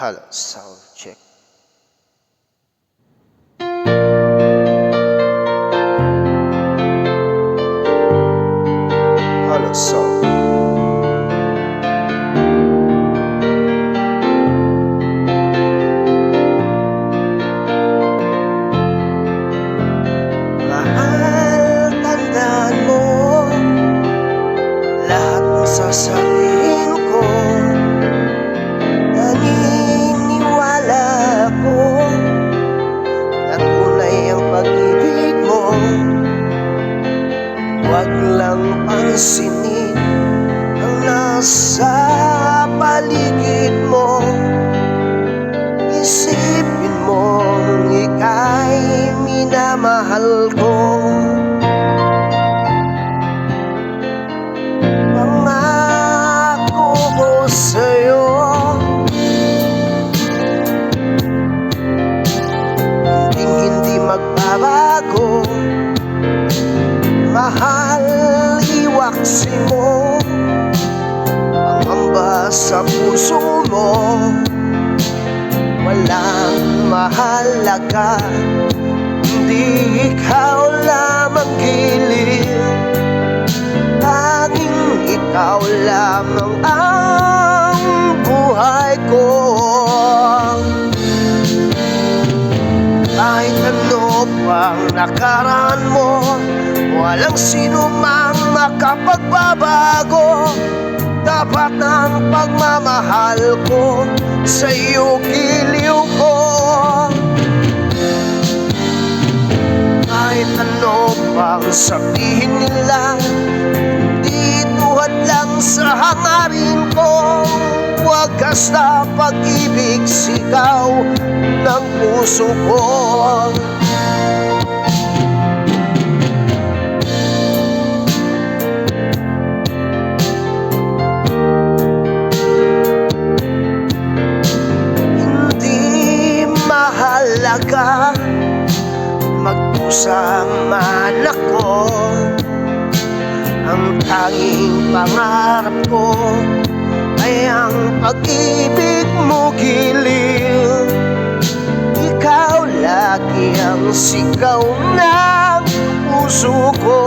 Hello, sound check. Hello, sound. Mahal, tandaan mo Lahat ng sasabihin pansinin Ang nasa paligid mo. Isipin mong ika'y minamahal ko. Pangako ko sa'yo. Hindi hindi magbabago. Mahal, iwaksi mo Pangamba sa puso mo. Walang mahalaga Hindi ikaw lamang gilid. Tanging ikaw lamang ang buhay ko. Kahit ano pang nakaraan mo Walang sino mang makapagbabago. Dapat ang pagmamahal ko Sa iyo giliw ko. Kahit ano pang sabihin nila Di tuhad lang sa hangarin ko. Wagas na pag-ibig sigaw ng puso ko Magdusa man ako Ang tanging pangarap ko Ay ang pag-ibig mo giliw Ikaw lagi ang sigaw ng puso ko.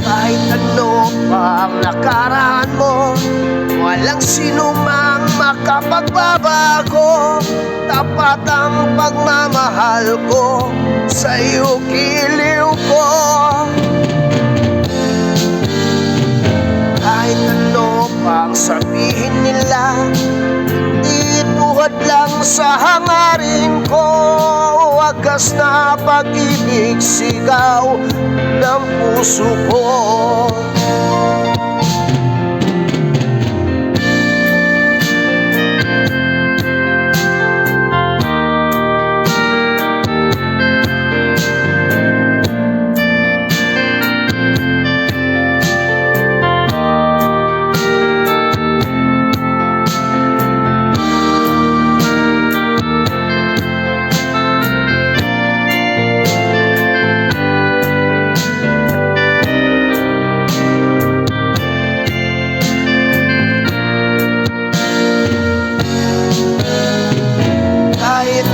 Kahit ano pang nakaraan mo Walang sino mang makapagbabago Tapat ang pagmamahal ko Sa iyo giliw ko. Kahit ano pang sabihin nila Hindi tuhad lang sa hangarin ko. Wagas na pag-ibig sigaw ng puso ko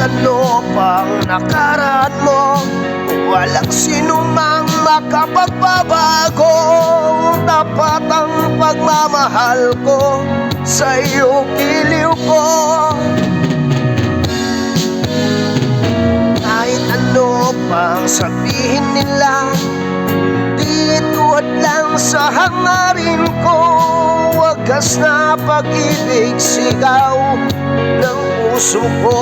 Kahit ano pang nakaraan mo Walang sino mang makapagbabago. Dapat ang pagmamahal ko Sa iyo giliw ko. Kahit ano pang sabihin nila Di tuwad lang sa hangarin ko Wagas na pag-ibig sigaw ng puso ko